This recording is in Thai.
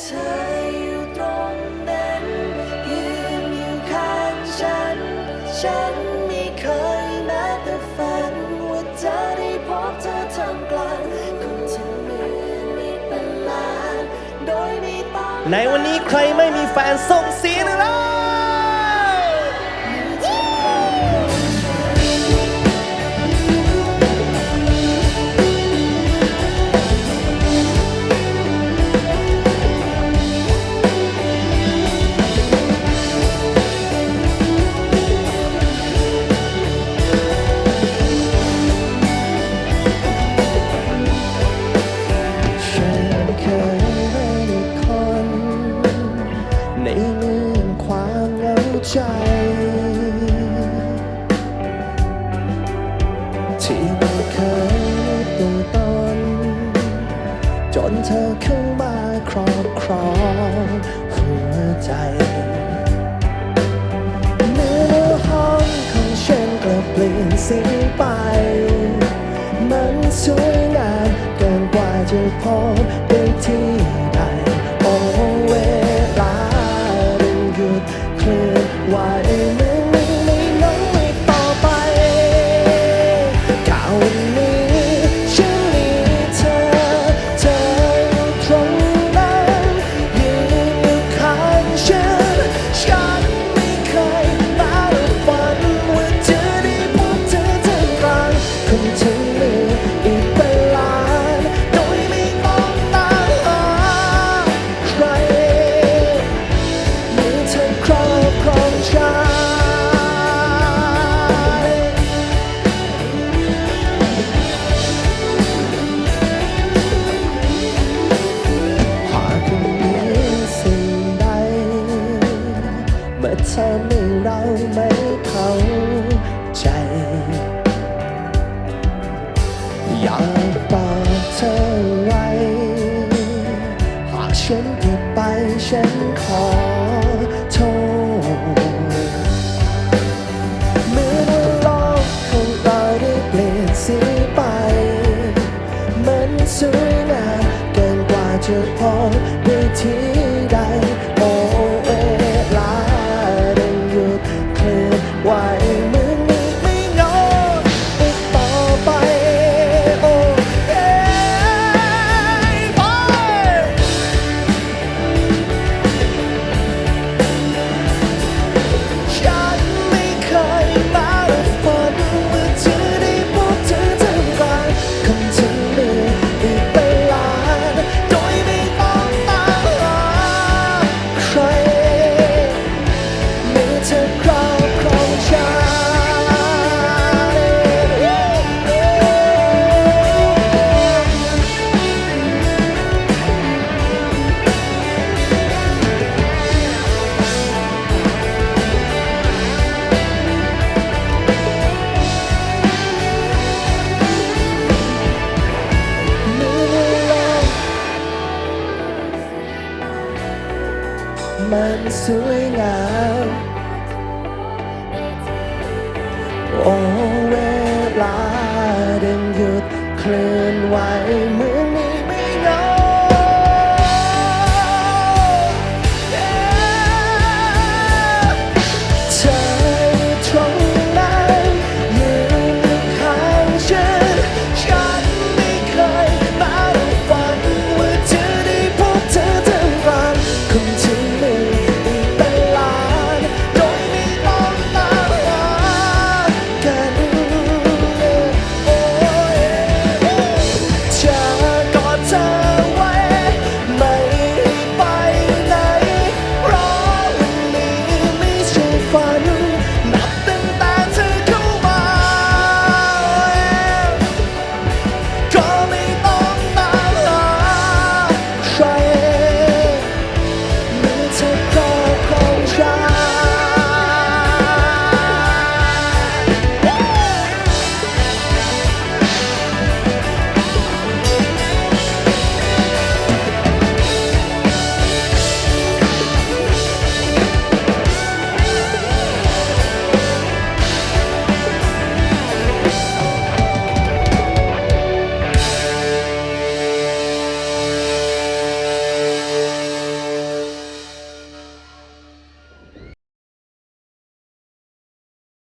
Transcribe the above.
เธออยู่ตรงนั้นยืนอยู่ข้างฉัน ฉันไม่เคยแม้แต่ฝันว่าจะได้พบเธอทำกลางคนที่เหมือนมีเป็นล้านโดยไม่ต้อง ในวันนี้ใครไม่มีแฟนส่งเสียง ในเรื่องความเหงาใจ ที่ไม่เคยตัวตนจนเธอเข้ามาครอบครองหัวใจเมื่อห้องของฉันกลับเปลี่ยนสีไป ทำให้เราไม่เข้าใจ อยากบอกเธอไว้ หากฉันผิดไปฉันขอโทษเมื่อโลกของเราได้เปลี่ยนสีไป มันสวยงามเกินกว่าจะพบได้ที่ มันสวยงามโอ้เวลาเดินหยุดเคลื่อนไหวเมื